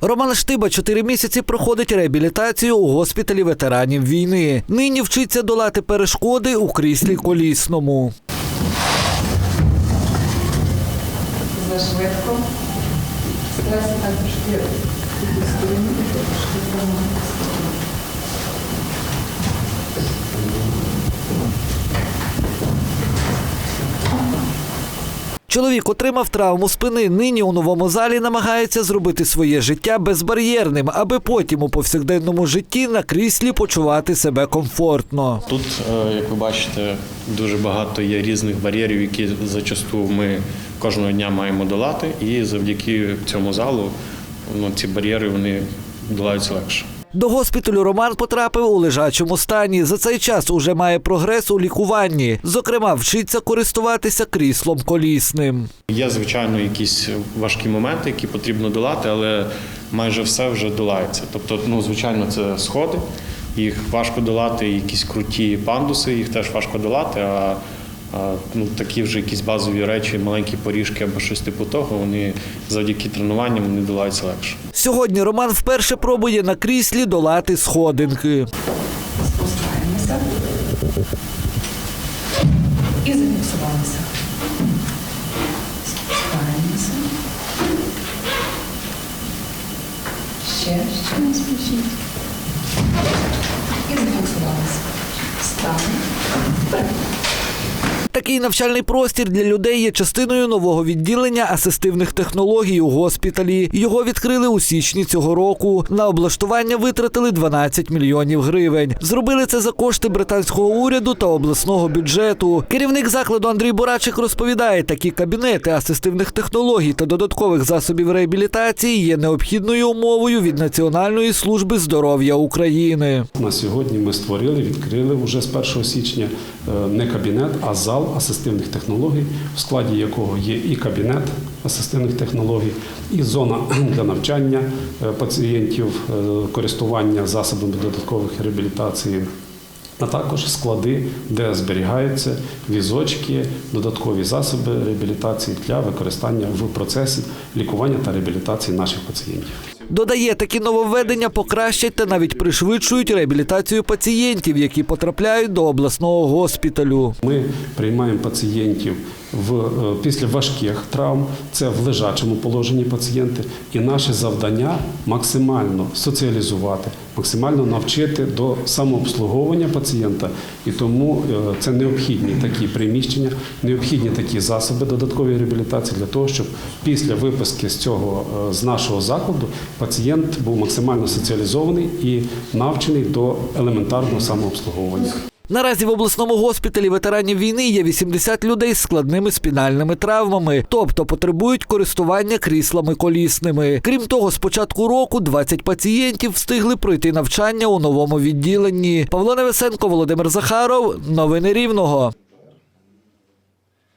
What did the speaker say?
Роман Штиба чотири місяці проходить реабілітацію у госпіталі ветеранів війни. Нині вчиться долати перешкоди у кріслі колісному. за швидко. Так трошки Чоловік отримав травму спини. Нині у новому залі намагається зробити своє життя безбар'єрним, аби потім у повсякденному житті на кріслі почувати себе комфортно. Тут, е, як ви бачите, дуже багато є різних бар'єрів, які зачасту ми кожного дня маємо долати, і завдяки цьому залу ну, ці бар'єри вони долаються легше. До госпіталю Роман потрапив у лежачому стані. За цей час уже має прогрес у лікуванні. Зокрема, вчиться користуватися кріслом колісним. Є, звичайно, якісь важкі моменти, які потрібно долати, але майже все вже долається. Тобто, ну, звичайно, це сходи, їх важко долати, якісь круті пандуси, їх теж важко долати. А, ну, такі вже якісь базові речі, маленькі поріжки або щось типу того, вони завдяки тренуванням вони долаються легше. Сьогодні Роман вперше пробує на кріслі долати сходинки. Спускаємося. І зафіксувалися. Спускаємося. Ще, ще не спішіть. І зафіксувалися. Ставимо. Такий навчальний простір для людей є частиною нового відділення асистивних технологій у госпіталі. Його відкрили у січні цього року. На облаштування витратили 12 мільйонів гривень. Зробили це за кошти британського уряду та обласного бюджету. Керівник закладу Андрій Бурачик розповідає, такі кабінети асистивних технологій та додаткових засобів реабілітації є необхідною умовою від Національної служби здоров'я України. На сьогодні ми створили, відкрили вже з 1 січня е, не кабінет, а зал асистивних технологій, в складі якого є і кабінет асистивних технологій, і зона для навчання е, пацієнтів, е, користування засобами додаткових реабілітації. А також склади, де зберігаються візочки, додаткові засоби реабілітації для використання в процесі лікування та реабілітації наших пацієнтів. Додає, такі нововведення покращать та навіть пришвидшують реабілітацію пацієнтів, які потрапляють до обласного госпіталю. Ми приймаємо пацієнтів в, е, після важких травм, це в лежачому положенні пацієнти, і наше завдання максимально соціалізувати, максимально навчити до самообслуговування пацієнта. І тому е, це необхідні такі приміщення, необхідні такі засоби додаткової реабілітації для того, щоб після виписки з цього е, з нашого закладу пацієнт був максимально соціалізований і навчений до елементарного самообслуговування. Наразі в обласному госпіталі ветеранів війни є 80 людей з складними спінальними травмами, тобто потребують користування кріслами колісними. Крім того, з початку року 20 пацієнтів встигли пройти навчання у новому відділенні. Павло Невесенко, Володимир Захаров. Новини Рівного.